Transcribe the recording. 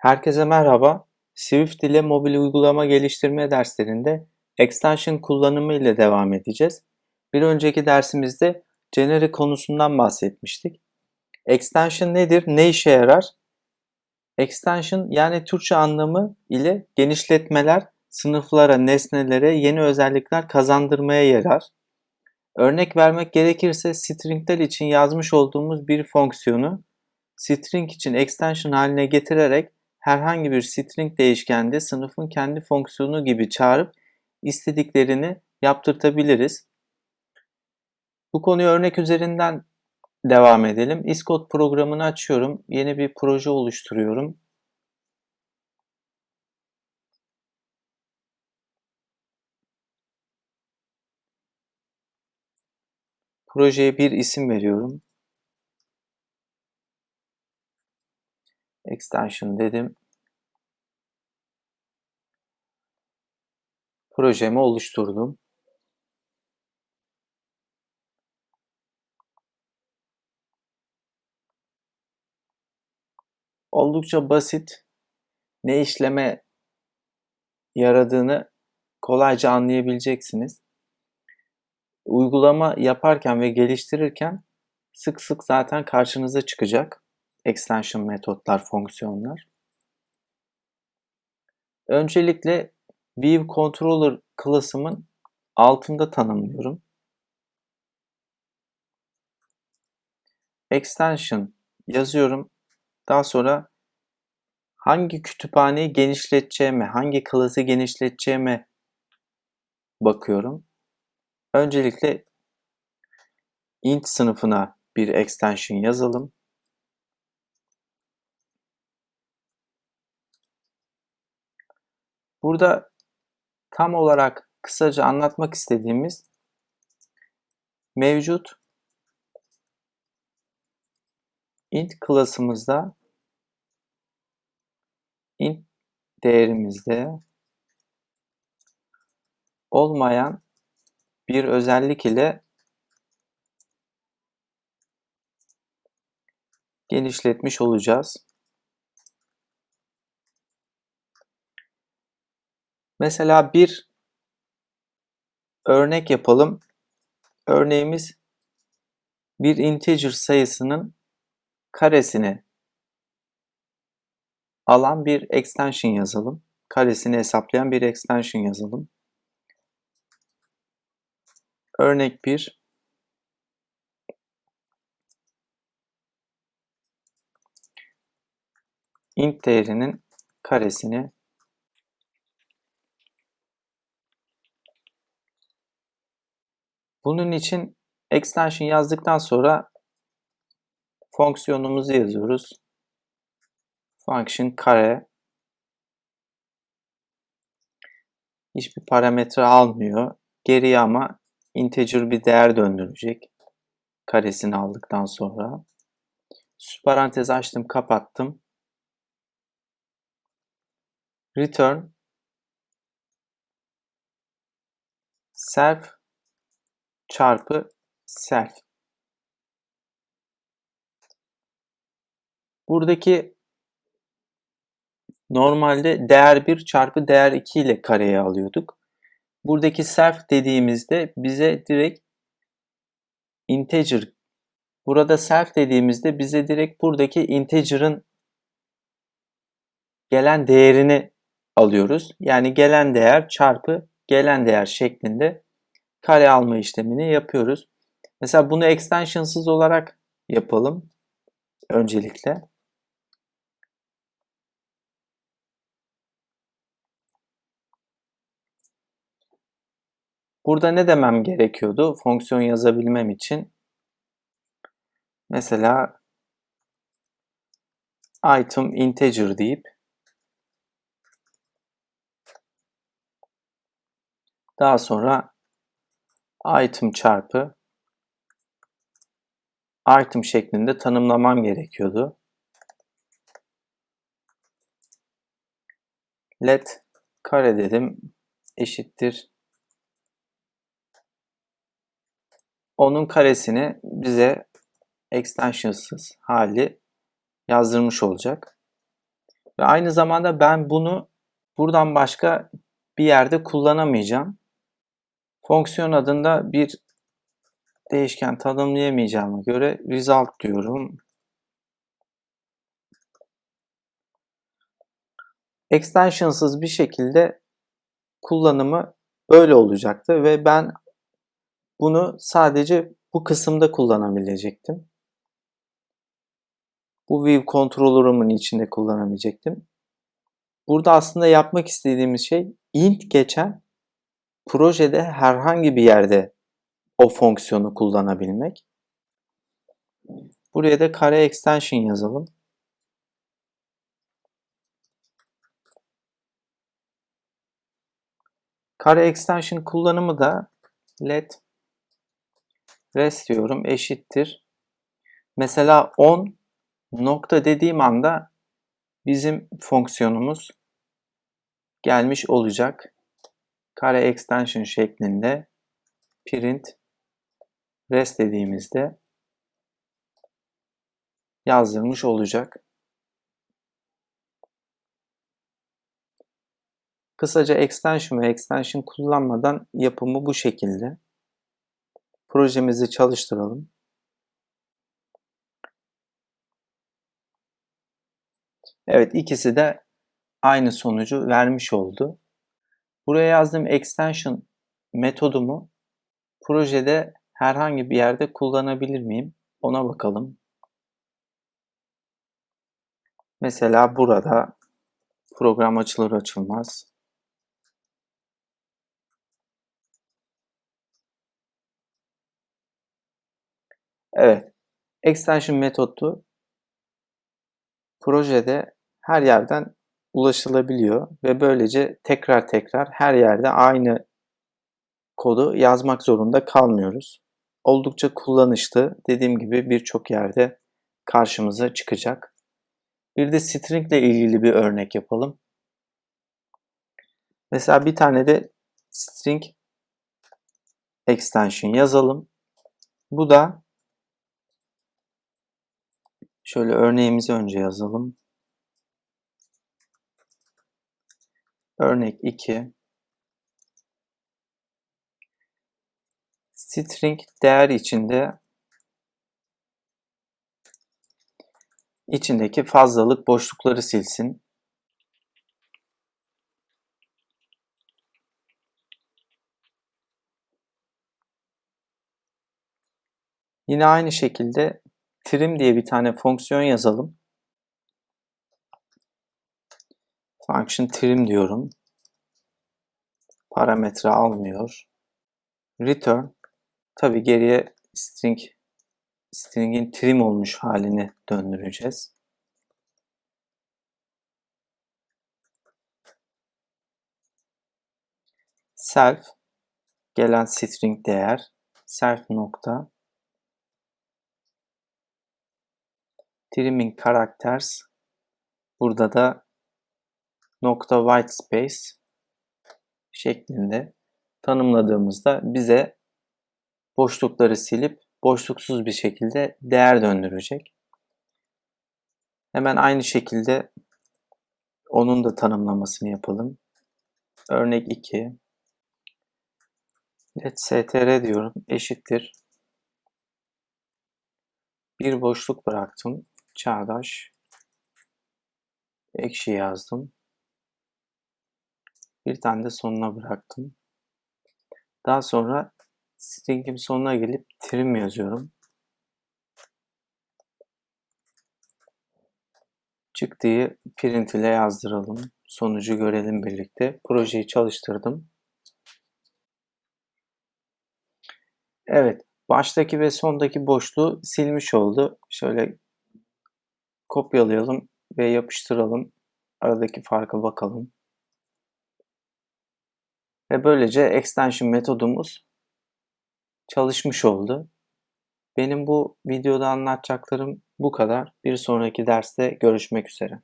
Herkese merhaba. Swift ile mobil uygulama geliştirme derslerinde extension kullanımı ile devam edeceğiz. Bir önceki dersimizde generic konusundan bahsetmiştik. Extension nedir? Ne işe yarar? Extension yani Türkçe anlamı ile genişletmeler sınıflara, nesnelere yeni özellikler kazandırmaya yarar. Örnek vermek gerekirse stringler için yazmış olduğumuz bir fonksiyonu string için extension haline getirerek herhangi bir string değişkende sınıfın kendi fonksiyonu gibi çağırıp istediklerini yaptırtabiliriz. Bu konuyu örnek üzerinden devam edelim. Xcode programını açıyorum. Yeni bir proje oluşturuyorum. Projeye bir isim veriyorum. Extension dedim. Projemi oluşturdum. Oldukça basit. Ne işleme yaradığını kolayca anlayabileceksiniz. Uygulama yaparken ve geliştirirken sık sık zaten karşınıza çıkacak extension metotlar, fonksiyonlar. Öncelikle View Controller klasımın altında tanımlıyorum. Extension yazıyorum. Daha sonra hangi kütüphaneyi genişleteceğime, hangi klası genişleteceğime bakıyorum. Öncelikle int sınıfına bir extension yazalım. Burada tam olarak kısaca anlatmak istediğimiz mevcut int klasımızda int değerimizde olmayan bir özellik ile genişletmiş olacağız. Mesela bir örnek yapalım. Örneğimiz bir integer sayısının karesini alan bir extension yazalım. Karesini hesaplayan bir extension yazalım. Örnek 1 int değerinin karesini Bunun için extension yazdıktan sonra fonksiyonumuzu yazıyoruz. Function kare hiçbir parametre almıyor. Geriye ama integer bir değer döndürecek. Karesini aldıktan sonra. Süparantez açtım, kapattım. Return self çarpı self. Buradaki normalde değer 1 çarpı değer 2 ile kareye alıyorduk. Buradaki self dediğimizde bize direkt integer burada self dediğimizde bize direkt buradaki integer'ın gelen değerini alıyoruz. Yani gelen değer çarpı gelen değer şeklinde kare alma işlemini yapıyoruz. Mesela bunu extensionsız olarak yapalım öncelikle. Burada ne demem gerekiyordu fonksiyon yazabilmem için? Mesela item integer deyip daha sonra item çarpı item şeklinde tanımlamam gerekiyordu. Let kare dedim eşittir. Onun karesini bize extensionsız hali yazdırmış olacak. Ve aynı zamanda ben bunu buradan başka bir yerde kullanamayacağım. Fonksiyon adında bir değişken tanımlayamayacağıma göre result diyorum. Extensionsız bir şekilde kullanımı böyle olacaktı ve ben bunu sadece bu kısımda kullanabilecektim. Bu view controller'ımın içinde kullanabilecektim. Burada aslında yapmak istediğimiz şey int geçen projede herhangi bir yerde o fonksiyonu kullanabilmek. Buraya da kare extension yazalım. Kare extension kullanımı da let rest diyorum eşittir. Mesela 10 nokta dediğim anda bizim fonksiyonumuz gelmiş olacak. Kare extension şeklinde print rest dediğimizde yazdırmış olacak. Kısaca extension ve extension kullanmadan yapımı bu şekilde. Projemizi çalıştıralım. Evet ikisi de aynı sonucu vermiş oldu. Buraya yazdığım extension metodumu projede herhangi bir yerde kullanabilir miyim? Ona bakalım. Mesela burada program açılır açılmaz Evet. Extension metodu projede her yerden ulaşılabiliyor ve böylece tekrar tekrar her yerde aynı kodu yazmak zorunda kalmıyoruz. Oldukça kullanışlı. Dediğim gibi birçok yerde karşımıza çıkacak. Bir de string ile ilgili bir örnek yapalım. Mesela bir tane de string extension yazalım. Bu da Şöyle örneğimizi önce yazalım. Örnek 2. String değer içinde içindeki fazlalık boşlukları silsin. Yine aynı şekilde trim diye bir tane fonksiyon yazalım. Function trim diyorum. Parametre almıyor. Return tabi geriye string string'in trim olmuş halini döndüreceğiz. Self gelen string değer self nokta trimming characters burada da nokta white space şeklinde tanımladığımızda bize boşlukları silip boşluksuz bir şekilde değer döndürecek. Hemen aynı şekilde onun da tanımlamasını yapalım. Örnek 2 let str diyorum eşittir. Bir boşluk bıraktım. Çağdaş ekşi yazdım. Bir tane de sonuna bıraktım. Daha sonra string'in sonuna gelip trim yazıyorum. Çıktığı print ile yazdıralım. Sonucu görelim birlikte. Projeyi çalıştırdım. Evet. Baştaki ve sondaki boşluğu silmiş oldu. Şöyle kopyalayalım ve yapıştıralım. Aradaki farka bakalım. Ve böylece extension metodumuz çalışmış oldu. Benim bu videoda anlatacaklarım bu kadar. Bir sonraki derste görüşmek üzere.